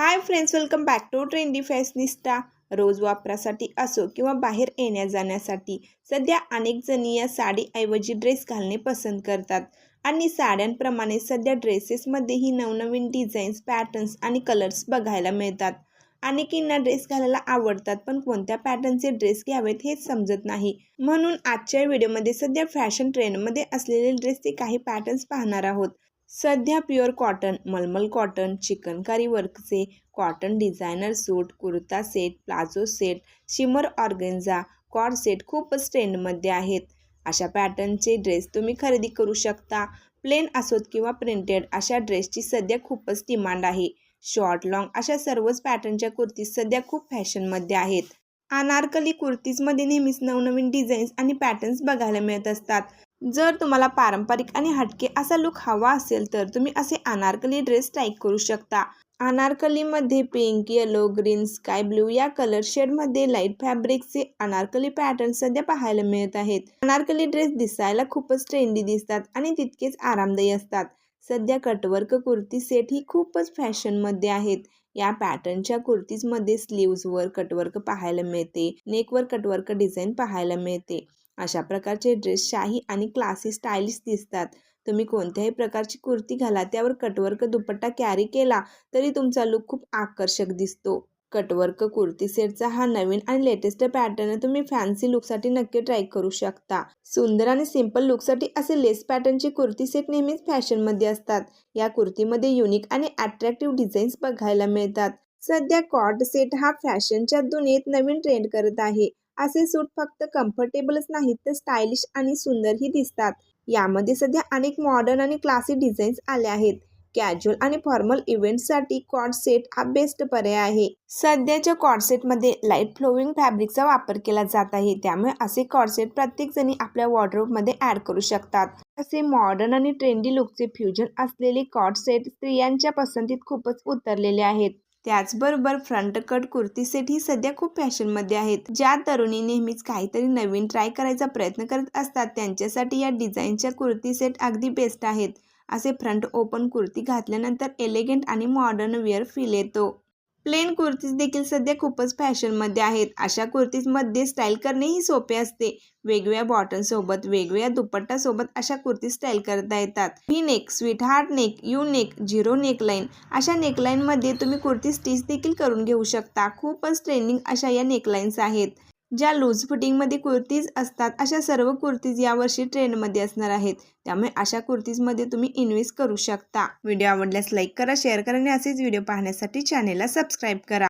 Hi friends welcome back to trendy fashionista रोज वापरासाठी असो किंवा बाहेर येण्या जाण्यासाठी सध्या अनेक जणी या साडीऐवजी ड्रेस घालणे पसंत करतात. आणि साड्यांप्रमाणे सध्या ड्रेसेसमध्येही नवनवीन डिझाईन्स पॅटर्न्स आणि कलर्स बघायला मिळतात. अनेकींना ड्रेस घालायला आवडतात पण कोणत्या पॅटर्नचे ड्रेस घ्यावेत हेच समजत नाही. म्हणून आजच्या व्हिडिओमध्ये सध्या फॅशन ट्रेंडमध्ये असलेले ड्रेसचे काही पॅटर्न्स पाहणार आहोत. सध्या प्युअर कॉटन मलमल cotton chikankari वर्कचे cotton designer suit kurta set palazzo set shimmer organza cord set खूपच ट्रेंडमध्ये आहेत. अशा पॅटर्नचे ड्रेस तुम्ही खरेदी करू शकता. प्लेन असोत किंवा प्रिंटेड अशा ड्रेसची सध्या खूपच डिमांड आहे. शॉर्ट लॉंग अशा सर्वच पॅटर्नच्या कुर्तीज सध्या खूप फॅशनमध्ये आहेत. अनारकली कुर्तीजमध्ये नेहमीच नवनवीन डिझाईन्स आणि पॅटर्न्स बघायला मिळत असतात. जर तुम्हाला पारंपरिक आणि हटके असा लुक हवा असेल तर तुम्ही असे अनारकली ड्रेस टाईप करू शकता. अनारकलीमध्ये pink yellow green sky blue या कलर शेडमध्ये लाइट फॅब्रिकचे अनारकली पॅटर्न सध्या पाहायला मिळत आहेत. अनारकली ड्रेस दिसायला खूपच ट्रेंडी दिसतात आणि तितकेच आरामदायी असतात. सध्या कटवर्क कुर्ती सेट ही खूपच फॅशनमध्ये आहेत. या पॅटर्नच्या कुर्तीजमध्ये स्लीव्जवर कटवर्क पाहायला मिळते. नेकवर कटवर्क डिझाईन पाहायला मिळते. अशा प्रकारचे ड्रेस शाही आणि क्लासी स्टायलिश दिसतात. तुम्ही कोणत्याही प्रकारची कुर्ती घाला त्यावर कटवर्क दुपट्टा कॅरी केला तरी तुमचा लुक खूप आकर्षक दिसतो. कटवर्क कुर्ती सेटचा हा नवीन आणि लेटेस्ट पॅटर्न तुम्ही फॅन्सी लुकसाठी नक्की ट्राय करू शकता. सुंदर आणि सिंपल लुकसाठी असे लेस पॅटर्नचे कुर्ती सेट नेहमीच फॅशनमध्ये असतात. या कुर्तीमध्ये युनिक आणि अट्रॅक्टिव्ह डिझाईन्स बघायला मिळतात. सध्या कॉट सेट हा फॅशनच्या दुनियेत नवीन ट्रेंड करत आहे. असे सूट फक्त कम्फर्टेबलच नाहीत तर स्टायलिश आणि सुंदरही दिसतात. यामध्ये सध्या अनेक मॉडर्न आणि क्लासिक डिझाईन्स आल्या आहेत. कॅज्युअल आणि फॉर्मल इव्हेंटसाठी कॉर्ड सेट हा बेस्ट पर्याय आहे. सध्याच्या कॉडसेटमध्ये लाइट फ्लोविंग फॅब्रिकचा वापर केला जात आहे. त्यामुळे असे कॉडसेट सेट आपल्या वॉर्डरोबमध्ये ॲड करू शकतात. असे मॉडर्न आणि ट्रेंडी लुकचे फ्युजन असलेले कॉडसेट सेट स्त्रियांच्या पसंतीत खूपच उतरलेले आहेत. त्याचबरोबर फ्रंट कट कुर्ती सेट ही सध्या खूप फॅशनमध्ये आहेत. ज्या तरुणी नेहमीच काहीतरी नवीन ट्राय करायचा प्रयत्न करत असतात त्यांच्यासाठी या डिझाईनच्या कुर्ती सेट अगदी बेस्ट आहेत. असे फ्रंट ओपन कुर्ती घातल्यानंतर एलिगंट आणि मॉडर्न वेअर फील येतो. प्लेन कुर्तीज देखील सध्या खूपच फॅशनमध्ये आहेत. अशा कुर्तीजमध्ये स्टाईल करणेही सोपे असते. वेगवेगळ्या बॉटनसोबत वेगवेगळ्या दुपट्टासोबत अशा कुर्ती स्टाईल करता येतात. ही neck sweetheart neck U neck zero neckline अशा नेकलाईनमध्ये तुम्ही कुर्ती स्टिच देखील करून घेऊ शकता. खूपच ट्रेंडिंग अशा या नेकलाईन्स आहेत. ज्या लूज फिटिंगमध्ये कुर्तीज असतात अशा सर्व कुर्तीज यावर्षी ट्रेंडमध्ये असणार आहेत. त्यामुळे अशा कुर्तीजमध्ये तुम्ही इन्व्हेस्ट करू शकता. व्हिडिओ आवडल्यास लाईक करा शेअर करा आणि असेच व्हिडिओ पाहण्यासाठी चॅनेलला सबस्क्राईब करा.